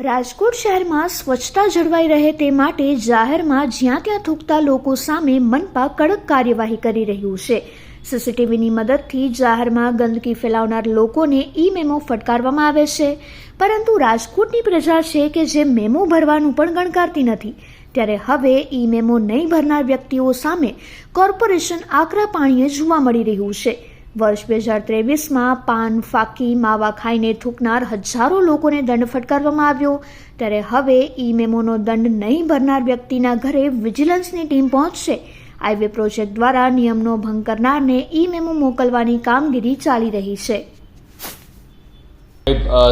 રાજકોટ શહેરમાં સ્વચ્છતા જળવાઈ રહે તે માટે જાહેરમાં જ્યાં ત્યાં થૂકતા લોકો સામે મનપા કડક કાર્યવાહી કરી રહ્યું છે. સીસીટીવીની મદદથી જાહેરમાં ગંદકી ફેલાવનાર લોકોને ઈ મેમો ફટકારવામાં આવે છે. પરંતુ રાજકોટની પ્રજા છે કે જે મેમો ભરવાનું પણ ગણકારતી નથી. ત્યારે હવે ઈ મેમો નહીં ભરનાર વ્યક્તિઓ સામે કોર્પોરેશન આકરા પાણીએ જોવા મળી રહ્યું છે. વર્ષ બે હજાર ત્રેવીસમાં પાન, ફાકી, માવા ખાઈને થૂકનાર હજારો લોકોને દંડ ફટકારવામાં આવ્યો. ત્યારે હવે ઈ મેમોનો દંડ નહીં ભરનાર વ્યક્તિના ઘરે વિજિલન્સની ટીમ પહોંચશે. હાઈવે પ્રોજેક્ટ દ્વારા નિયમનો ભંગ કરનારને ઈ મેમો મોકલવાની કામગીરી ચાલી રહી છે.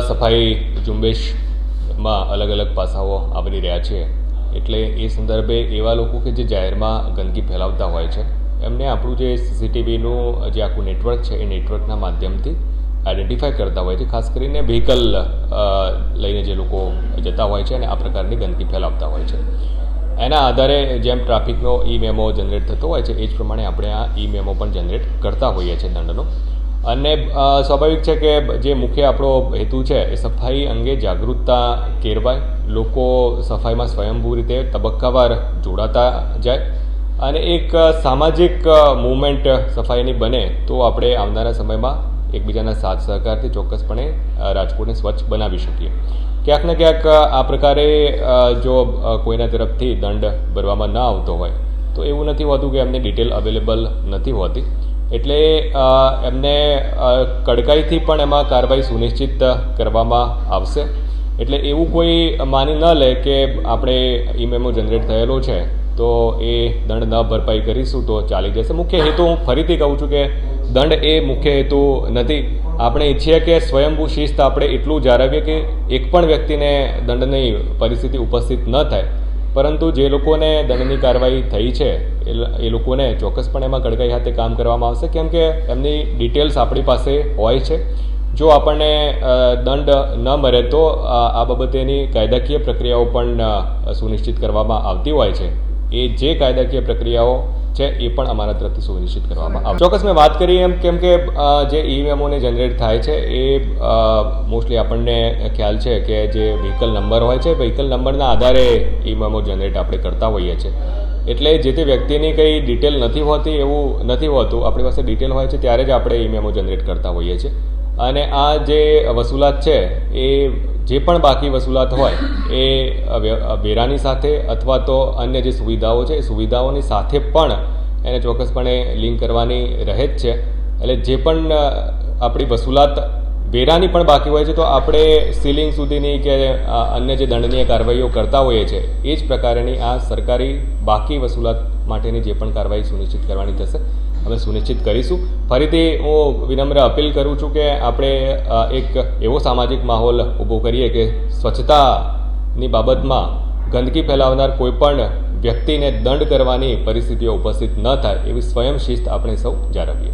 સફાઈ ઝુંબેશમાં અલગ અલગ પાસાઓ આવરી રહ્યા છે. એટલે એ સંદર્ભે એવા લોકો કે જે જાહેરમાં ગંદકી ફેલાવતા હોય છે? એમને આપણું જે સીસીટીવીનું જે આખું નેટવર્ક છે, એ નેટવર્કના માધ્યમથી આઈડેન્ટિફાય કરતા હોય છે. ખાસ કરીને વ્હીકલ લઈને જે લોકો જતા હોય છે અને આ પ્રકારની ગંદકી ફેલાવતા હોય છે. એના આધારે જેમ ટ્રાફિકનો ઈ મેમો જનરેટ થતો હોય છે, એ જ પ્રમાણે આપણે આ ઈ મેમો પણ જનરેટ કરતા હોઈએ છીએ દંડનો. અને સ્વાભાવિક છે કે જે મુખ્ય આપણો હેતુ છે, એ સફાઈ અંગે જાગૃતતા કેળવાય. લોકો સફાઈમાં સ્વયંભૂ રીતે તબક્કાવાર જોડાતા જાય. અને એક સામાજિક મૂવમેન્ટ સફાઈની બને તો આપણે આવનારા સમયમાં એકબીજાના સાથ સહકારથી ચોક્કસપણે રાજકોટને સ્વચ્છ બનાવી શકીએ. ક્યાંક ને ક્યાંક આ પ્રકારે જો કોઈના તરફથી દંડ ભરવામાં ન આવતો હોય, તો એવું નથી હોતું કે એમની ડિટેલ અવેલેબલ નથી હોતી. એટલે એમને કડકાઈથી પણ એમાં કાર્યવાહી સુનિશ્ચિત કરવામાં આવશે. એટલે એવું કોઈ માની ન લે કે આપણે ઈ મેમો જનરેટ થયેલો છે તો એ દંડ ન ભરપાઈ કરીશું તો ચાલી જશે. મુખ્ય હેતુ હું ફરીથી કહું છું કે દંડ એ મુખ્ય હેતુ નથી. આપણે ઈચ્છીએ કે સ્વયંભૂ શિસ્ત આપણે એટલું જાળવીએ કે એક પણ વ્યક્તિને દંડની પરિસ્થિતિ ઉપસ્થિત ન થાય. પરંતુ જે લોકોને દંડની કાર્યવાહી થઈ છે, એ લોકોને ચોક્કસપણે એમાં કડકાઈ હાથે કામ કરવામાં આવશે. કેમ કે એમની ડિટેલ્સ આપણી પાસે હોય છે. જો આપણને દંડ ન મળે તો આ બાબતેની કાયદાકીય પ્રક્રિયાઓ પણ સુનિશ્ચિત કરવામાં આવતી હોય છે. એ જે કાયદાકીય પ્રક્રિયાઓ છે એ પણ અમારા તરફથી સુનિશ્ચિત કરવામાં આવે ચોક્કસ મેં વાત કરી એમ કેમ કે જે ઈ જનરેટ થાય છે એ મોસ્ટલી આપણને ખ્યાલ છે કે જે વ્હીકલ નંબર હોય છે વ્હીકલ નંબરના આધારે ઈ જનરેટ આપણે કરતા હોઈએ છીએ. એટલે જે તે વ્યક્તિની કંઈ ડિટેલ નથી હોતી એવું નથી હોતું, આપણી પાસે ડિટેલ હોય છે ત્યારે જ આપણે ઈ જનરેટ કરતા હોઈએ છીએ. અને આ જે વસૂલાત છે એ જે પણ બાકી વસૂલાત હોય, એ વેરાની સાથે અથવા તો અન્ય જે સુવિધાઓ છે, એ સુવિધાઓની સાથે પણ એને ચોક્કસપણે લિંક કરવાની રહે જ છે. એટલે જે પણ આપણી વસૂલાત વેરાની પણ બાકી હોય છે, તો આપણે સીલિંગ સુધીની કે અન્ય જે દંડનીય કાર્યવાહીઓ કરતા હોઈએ છીએ એ જ પ્રકારની આ સરકારી બાકી વસૂલાત માટેની જે પણ કાર્યવાહી સુનિશ્ચિત કરવાની થશે. અમે સુનિશ્ચિત કરીશું. ફરીથી હું વિનમ્ર અપીલ કરું છું કે આપણે એક એવો સામાજિક માહોલ ઊભો કરીએ કે સ્વચ્છતાની બાબતમાં ગંદકી ફેલાવનાર કોઈપણ વ્યક્તિને દંડ કરવાની પરિસ્થિતિઓ ઉપસ્થિત ન થાય, એવી સ્વયં શિસ્ત આપણે સૌ જાળવીએ.